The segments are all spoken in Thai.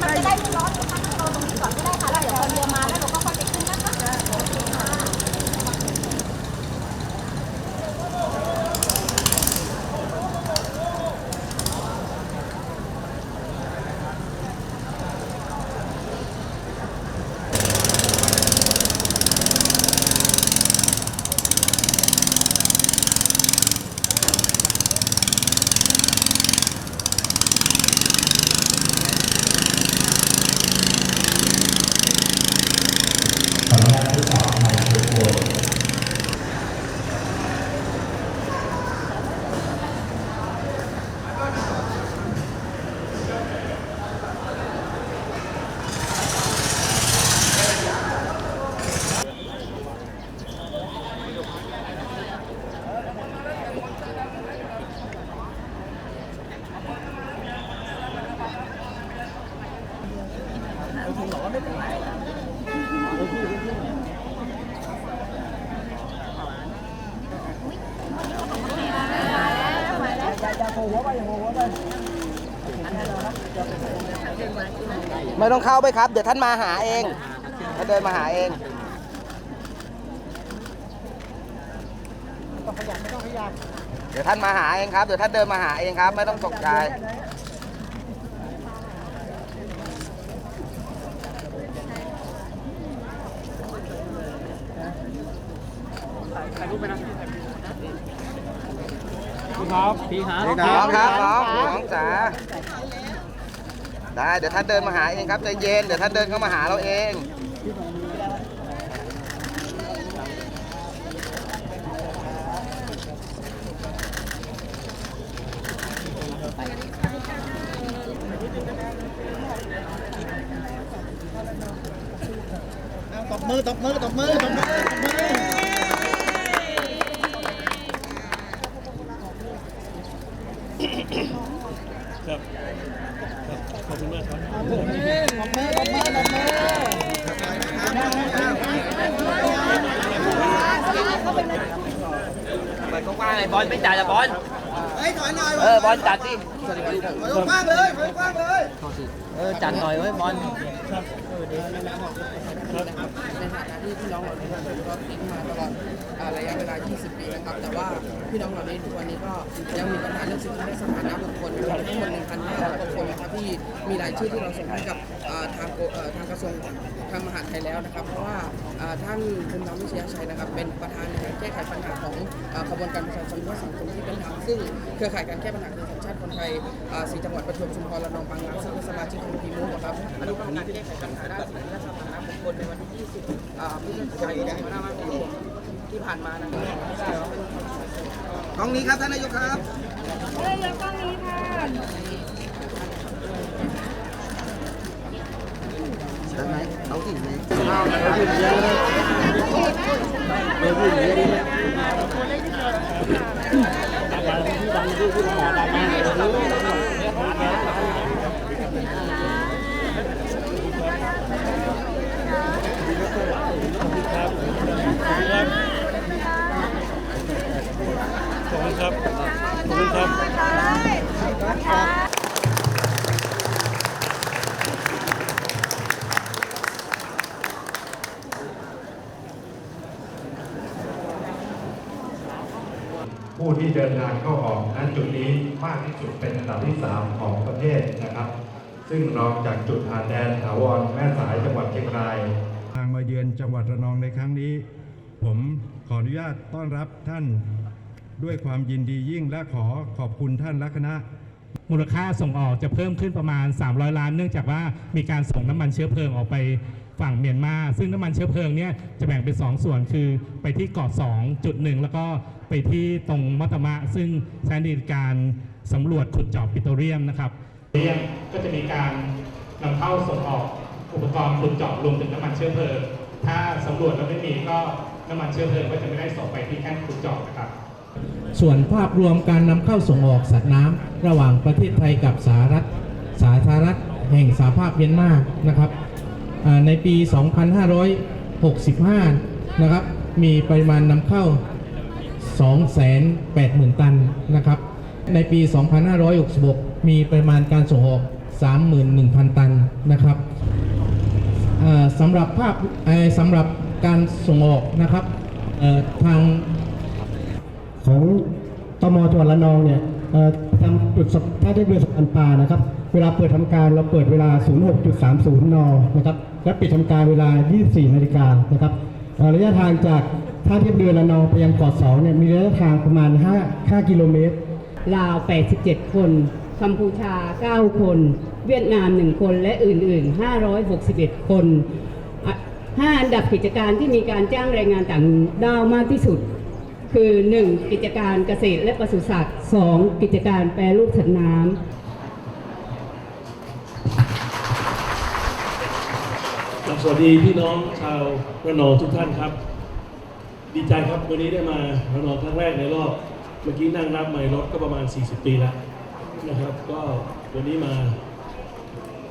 มันจะได้ไม่ร้อน ไม่ต้องเข้าไปครับ เดี๋ยวท่านมาหาเองท่านเดินมาหาเองเดี๋ยวท่านมาหาเองครับ เดี๋ยวท่านเดินมาหาเองครับ ไม่ต้องตกใจครับพี่ฮะน้องครับน้องน้องจ๋า ได้เดี๋ยวท่านเดินมาหาเองครับใจเย็นเดี๋ยวท่านเดินเข้ามาหาเราเองตบมือตบมือตบมือตบมือตบมือ ขอบคุณมากครับตบมือบมือตบมือตบมือเปิดกว้างๆเลยบอลไม่จ่ายละบอล เฮ้ยถอยหน่อยเออบอลจัดสิถอยกว้างเลยถอยกว้างเลยเออจัดหน่อยเว้ยบอลในฐานะที่พี่น้องเหล่านี้ก็ทิ้งมาตลอดอ่าระยะเวลา 20 ปีนะครับ แต่ว่าพี่น้องเหล่านี้ทุกวันนี้ก็ยังมีปัญหาเรื่องสิทธิและสถานะบุคคลนะครับทั้งหมด1,500กว่าคนนะครับที่มีรายชื่อที่เราส่งให้กับอ่าทางโกเอ่อทางกระทรวงทางมหาดไทยแล้วนะครับ เพราะว่าอ่าท่านคุณธรรมวิเชียชัยนะครับ เป็นประธานในการแก้ไขปัญหาของอ่ากระบวนการประชาชนเพื่อสังคมที่เป็นธรรมซึ่งเครือข่ายการแก้ปัญหาคือสัญชาติคนไทยสีจังหวัดประจวบชุมพรระนองบางนาซึ่งเป็นสมาชิกของทีมนู้นะครับอนุกรรมการแก้ไขปัญหาด้านสิทธิและสถานะบุคคลในวันที่ 20พฤศจิกายนที่ผ่านมานะครับกล้องนี้ครับท่านนายกครับได้ไหมเอาสิไหม ผู้ที่เดินทางเข้าากที่สุดเป็นอันดับที่ 3 ของประเทศนะครับ ซึ่งรองจากจุดผ่านแดนถาวรแม่สายจังหวัดเชียงราย ทางมาเยือนจังหวัดระนองในครั้งนี้ ผมขออนุญาตต้อนรับท่านด้วยความยินดียิ่งและขอขอบคุณท่านและคณะ มูลค่าส่งออกจะเพิ่มขึ้นประมาณ 300 ล้าน เนื่องจากว่ามีการส่งน้ำมันเชื้อเพลิงออกไปฝั่งเมียนมา ซึ่งน้ำมันเชื้อเพลิงเนี่ยจะแบ่งเป็น 2 ส่วนคือไปที่เกาะ2จุดหนึ่งแล้วก็ไปที่ตรงมัตตมะ ซึ่งใช้ในการ สำรวจขุดเจาะปิโตรเลียมนะครับเรียมก็จะมีการนำเข้าส่งออกอุปกรณ์ขุดเจาะรวมถึงน้ำมันเชื้อเพลิงถ้าสำรวจแล้วไม่มีก็น้ำมันเชื้อเพลิงก็จะไม่ได้ส่งไปที่แท่นขุดเจาะนะครับ ส่วนภาพรวมการนำเข้าส่งออกสัตว์น้ำระหว่างประเทศไทยกับสหรัฐสาธารณรัฐแห่งสหภาพเมียนมานะครับในปี 2565 นะครับ มีปริมาณนำเข้า 280,000 ตันนะครับ ในปี 2566 มีปริมาณการส่งออก 31,000 ตันนะครับสำหรับภาพสำหรับการส่งออกนะครับทางของตมจังหวัดระนองเนี่ยทำจุดสะท่าเทียบเรือสะพานปลานะครับ เวลาเปิดทำการเราเปิดเวลา 06.30 น นะครับ และปิดทำการเวลา 24 นาฬิกานะครับระยะทางจากท่าเทียบเรือระนองไปยังเกาะสองเนี่ยมีระยะทางประมาณ 5 5 กิโลเมตร ลาว 87 คน กัมพูชา 9 คน เวียดนาม 1 คน และอื่น ๆ 561 คนอะห้าอันดับกิจการที่มีการจ้างแรงงานต่างด้าวมากที่สุด คือ 1. กิจการเกษตรและปศุสัตว์ 2. กิจการแปรรูปสัตว์น้ำสวัสดีพี่น้องชาวระนองทุกท่านครับ ดีใจครับวันนี้ได้มาระนองครั้งแรกในรอบ มื่อกี้นั่งนับใหม่รถก็ประมาณ 40 ปีแล้วนะครับ ก็วันนี้มา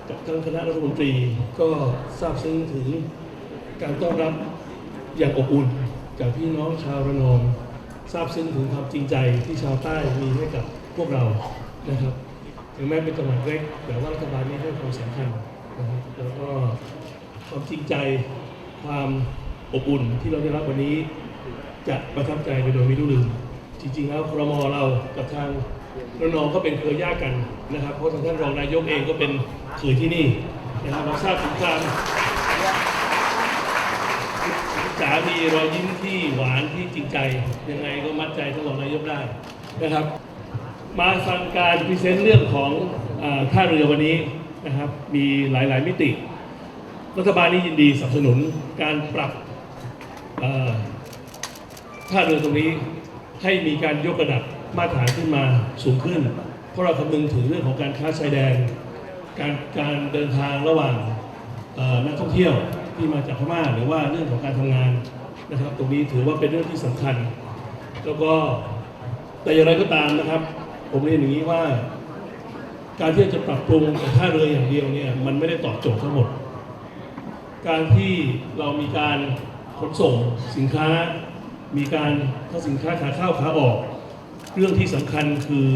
กับทั้งคณะรัฐมนตรีก็ทราบซึ้งถึงการต้อนรับอย่างอบอุ่นจากพี่น้องชาวระนองทราบซึ้งถึงความจริงใจที่ชาวใต้มีให้กับพวกเรานะครับถึงแม้เป็นจังหวัดเล็กแต่ว่ารัฐบาลนี้ให้ความสำคัญนะครับแล้วก็ความจริงใจความอบอุ่นที่เราได้รับวันนี้จะประทับใจไปโดยไม่รู้ลืม จริงๆแล้วครมเรากับทางระนองก็เป็นเครือญาติกันนะครับ เพราะทางท่านรองนายกเองก็เป็นเขยที่นี่นะครับเราทราบถึงความจ๋ามีรอยยิ้มที่หวานที่จริงใจ ยังไงก็มัดใจท่านรองนายกได้นะครับ มาฟังการพรีเซนต์เรื่องของอท่าเรือวันนี้นะครับ มีหลายๆมิติ รัฐบาลนี้ยินดีสนับสนุนการปรับท่าเรือตรงนี้ ให้มีการยกระดับมาตรฐานขึ้นมาสูงขึ้น เพราะเราคำนึงถึงเรื่องของการค้าชายแดน การการเดินทางระหว่างนักท่องเที่ยวที่มาจากพม่าหรือว่าเรื่องของการทำงานนะครับ ตรงนี้ถือว่าเป็นเรื่องที่สำคัญ แล้วก็แต่อย่างไรก็ตามนะครับ ผมเรียนอย่างนี้ว่า การที่จะปรับปรุงแต่ท่าเรืออย่างเดียวเนี่ยมันไม่ได้ตอบโจทย์ทั้งหมด การที่เรามีการขนส่งสินค้า มีการถ้าสินค้าขาเข้าขาออก เรื่องที่สำคัญคือ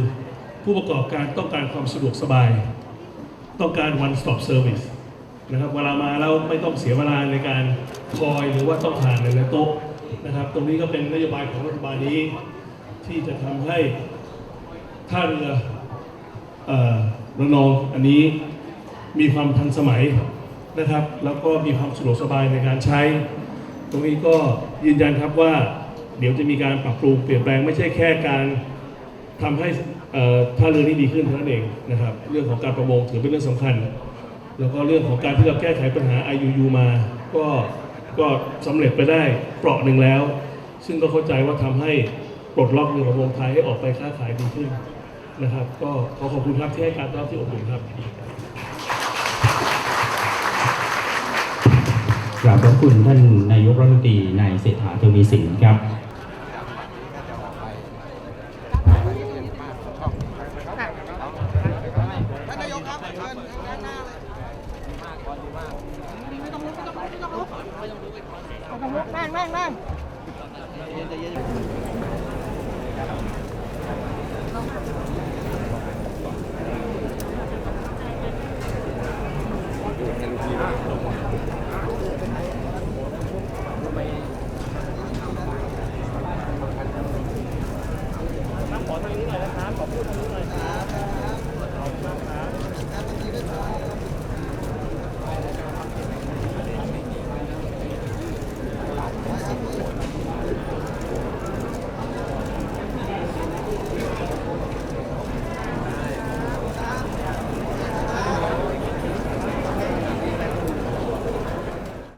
ผู้ประกอบการต้องการความสะดวกสบาย ต้องการ one stop service นะครับเวลามาแล้วไม่ต้องเสียเวลาในการคอยหรือว่าต้องผ่านในหลายๆโต๊ะนะครับ ตรงนี้ก็เป็นนโยบายของรัฐบาลนี้ ที่จะทำให้ท่าเรือเอ่อระนองอันนี้มีความทันสมัยนะครับ แล้วก็มีความสะดวกสบายในการใช้ ตรงนี้ก็ยืนยันครับว่า เดี๋ยวจะมีการปรับปรุงเปลี่ยนแปลงไม่ใช่แค่การทำให้ท่าเรือนี้ดีขึ้นเท่านั้นเองนะครับ เรื่องของการประมงถือเป็นเรื่องสำคัญ แล้วก็เรื่องของการที่เราแก้ไขปัญหา IUU มา ก็ก็สำเร็จไปได้เปราะหนึ่งแล้ว ซึ่งก็เข้าใจว่าทำให้ปลดล็อกเรือประมงไทยให้ออกไปค้าขายดีขึ้นนะครับ ก็ขอขอบคุณครับที่ให้การต้อนรับที่อบอุ่นครับกราบขอบคุณท่านนายกรัฐมนตรีนายเศรษฐาทวีสินครับ